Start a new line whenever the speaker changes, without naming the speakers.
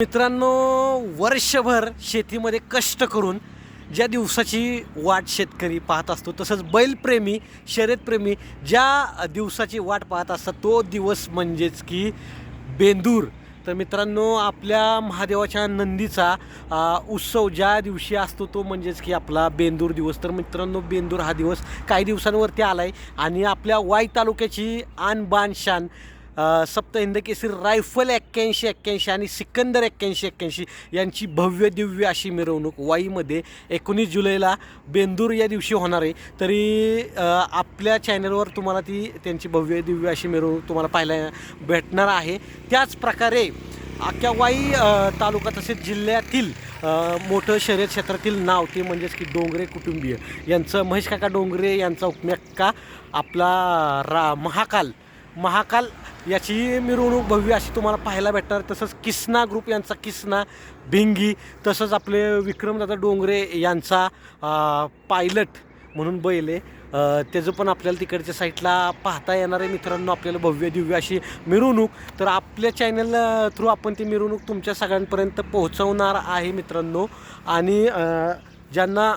मित्रांनो वर्षभर शेतीमध्ये कष्ट करून ज्या दिवसाची वाट शेतकरी पाहत असतो तसंच बैलप्रेमी शर्यतप्रेमी ज्या दिवसाची वाट पाहत असतात तो दिवस म्हणजेच की बेंदूर. तर मित्रांनो आपल्या महादेवाच्या नंदीचा उत्सव ज्या दिवशी असतो तो म्हणजेच की आपला बेंदूर दिवस. तर मित्रांनो बेंदूर हा दिवस काही दिवसांवरती आला आहे आणि आपल्या वाई तालुक्याची आन बान शान अ, सप्त केसरी रायफल एक्क्याऐंशी एक्क्याऐंशी आणि सिकंदर एक्क्याऐंशी एक्क्याऐंशी यांची भव्य दिव्य अशी मिरवणूक वाईमध्ये एकोणीस जुलैला बेंदूर या दिवशी होणार आहे. तरी आपल्या चॅनलवर तुम्हाला ती त्यांची भव्य दिव्य अशी मिरवणूक तुम्हाला पाहायला भेटणार आहे. त्याच प्रकारे अख्ख्या वाई तालुका तसेच जिल्ह्यातील मोठं शर्यत क्षेत्रातील नाव ते म्हणजेच की डोंगरे कुटुंबीय यांचं महेश काका डोंगरे यांचा उपम्याक्का आपला रा महाकाल महाकाल याची मिरवणूक भव्य अशी तुम्हाला पाहायला भेटणार. तसंच किसना ग्रुप यांचा किसना भिंगी तसंच आपले विक्रमदादा डोंगरे यांचा पायलट म्हणून बैल आहे. त्याचं पण आपल्याला तिकडच्या साईडला पाहता येणार आहे मित्रांनो आपल्याला भव्य दिव्य अशी मिरवणूक. तर आपल्या चॅनल थ्रू आपण ती मिरवणूक तुमच्या सगळ्यांपर्यंत पोहोचवणार आहे मित्रांनो. आणि ज्यांना